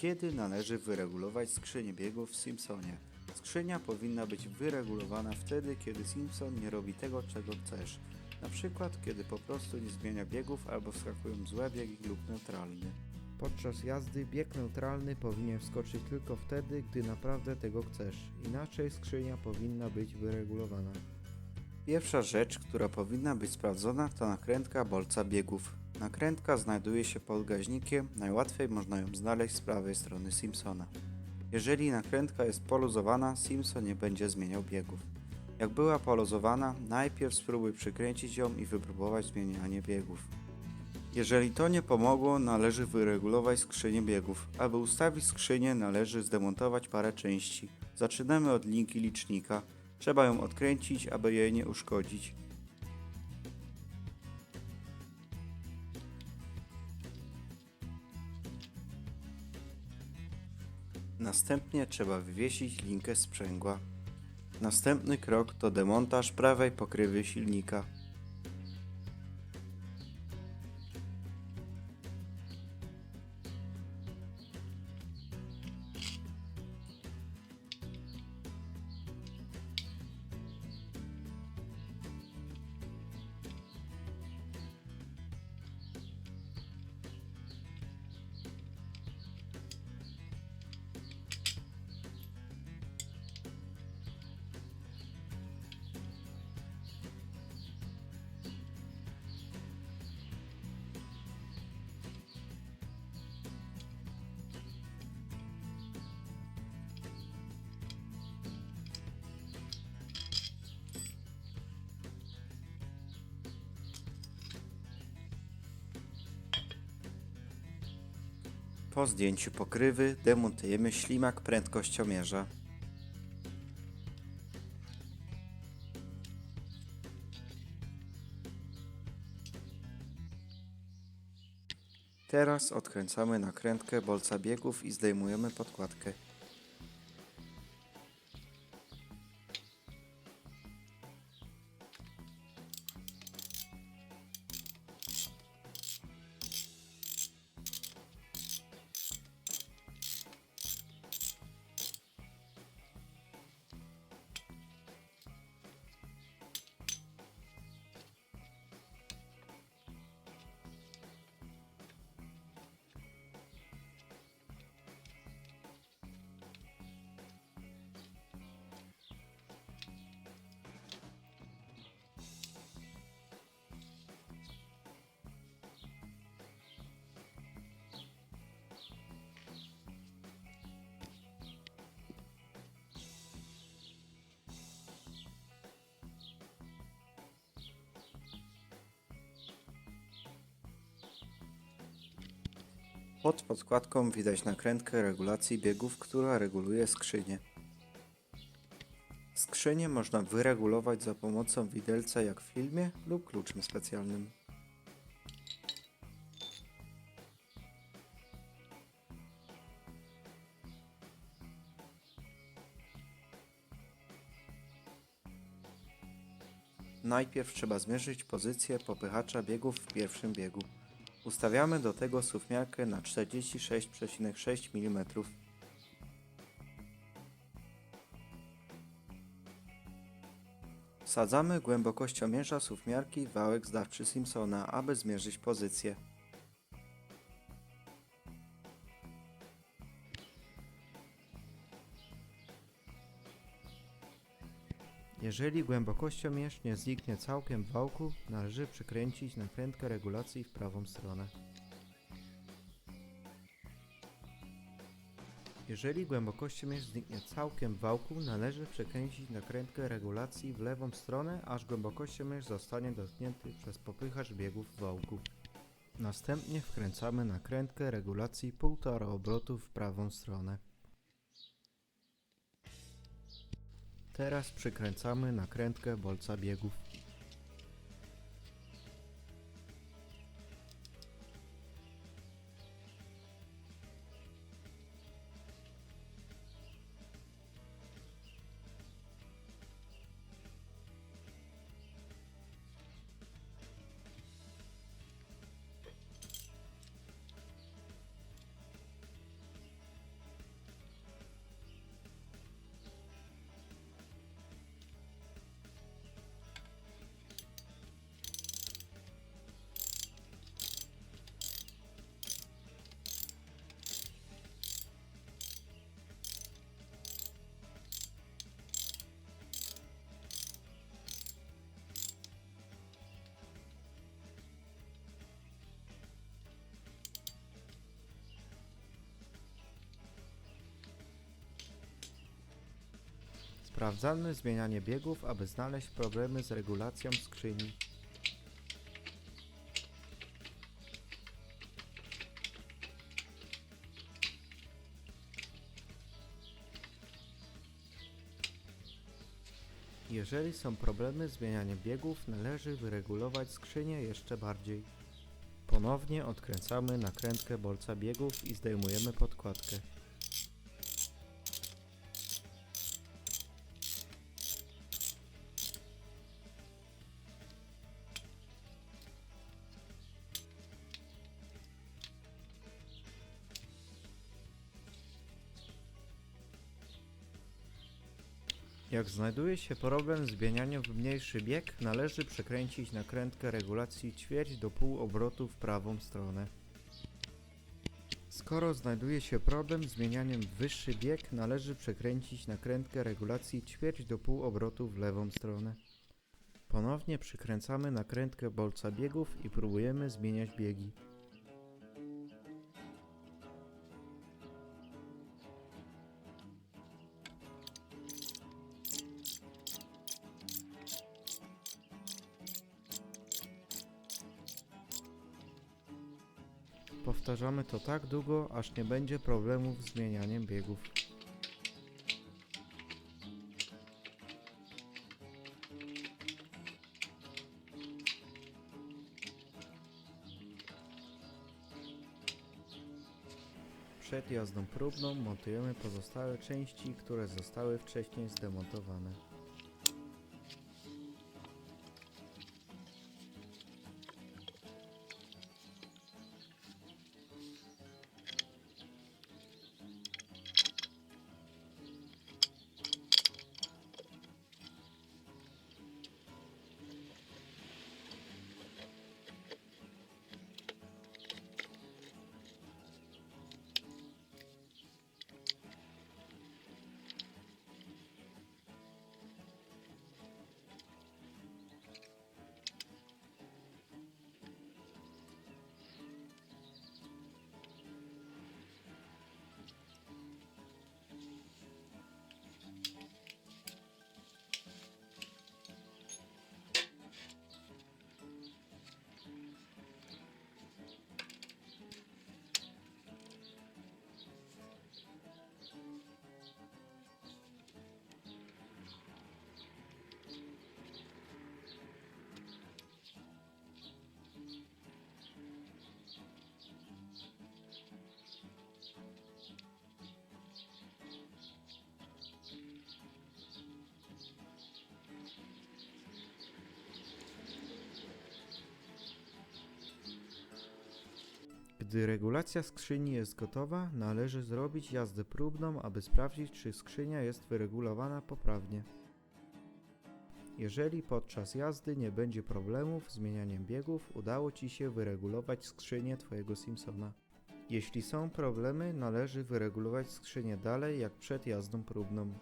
Kiedy należy wyregulować skrzynię biegów w Simpsonie? Skrzynia powinna być wyregulowana wtedy, kiedy Simpson nie robi tego, czego chcesz. Na przykład, kiedy po prostu nie zmienia biegów albo wskakują złe biegi lub neutralny. Podczas jazdy bieg neutralny powinien wskoczyć tylko wtedy, gdy naprawdę tego chcesz. Inaczej skrzynia powinna być wyregulowana. Pierwsza rzecz, która powinna być sprawdzona, to nakrętka bolca biegów. Nakrętka znajduje się pod gaźnikiem, najłatwiej można ją znaleźć z prawej strony Simpsona. Jeżeli nakrętka jest poluzowana, Simpson nie będzie zmieniał biegów. Jak była poluzowana, najpierw spróbuj przykręcić ją i wypróbować zmienianie biegów. Jeżeli to nie pomogło, należy wyregulować skrzynię biegów. Aby ustawić skrzynię, należy zdemontować parę części. Zaczynamy od linki licznika. Trzeba ją odkręcić, aby jej nie uszkodzić. Następnie trzeba wywiesić linkę sprzęgła. Następny krok to demontaż prawej pokrywy silnika. Po zdjęciu pokrywy demontujemy ślimak prędkościomierza. Teraz odkręcamy nakrętkę bolca biegów i zdejmujemy podkładkę. Pod podkładką widać nakrętkę regulacji biegów, która reguluje skrzynię. Skrzynię można wyregulować za pomocą widelca jak w filmie lub kluczem specjalnym. Najpierw trzeba zmierzyć pozycję popychacza biegów w pierwszym biegu. Ustawiamy do tego suwmiarkę na 46,6 mm. Wsadzamy głębokościomierza suwmiarki wałek zdawczy Simpsona, aby zmierzyć pozycję. Jeżeli głębokościomierz nie zniknie całkiem w wałku, należy przykręcić nakrętkę regulacji w prawą stronę. Jeżeli głębokościomierz zniknie całkiem w wałku, należy przekręcić nakrętkę regulacji w lewą stronę, aż głębokościomierz zostanie dotknięty przez popychacz biegów wałku. Następnie wkręcamy nakrętkę regulacji 1,5 obrotu w prawą stronę. Teraz przykręcamy nakrętkę bolca biegów. Sprawdzamy zmienianie biegów, aby znaleźć problemy z regulacją skrzyni. Jeżeli są problemy z zmienianiem biegów, należy wyregulować skrzynię jeszcze bardziej. Ponownie odkręcamy nakrętkę bolca biegów i zdejmujemy podkładkę. Jak znajduje się problem z zmienianiem w mniejszy bieg, należy przekręcić nakrętkę regulacji ćwierć do pół obrotu w prawą stronę. Skoro znajduje się problem z zmienianiem w wyższy bieg, należy przekręcić nakrętkę regulacji ćwierć do pół obrotu w lewą stronę. Ponownie przykręcamy nakrętkę bolca biegów i próbujemy zmieniać biegi. Powtarzamy to tak długo, aż nie będzie problemów z zmienianiem biegów. Przed jazdą próbną montujemy pozostałe części, które zostały wcześniej zdemontowane. Gdy regulacja skrzyni jest gotowa, należy zrobić jazdę próbną, aby sprawdzić, czy skrzynia jest wyregulowana poprawnie. Jeżeli podczas jazdy nie będzie problemów z zmienianiem biegów, udało Ci się wyregulować skrzynię Twojego Simpsona. Jeśli są problemy, należy wyregulować skrzynię dalej jak przed jazdą próbną.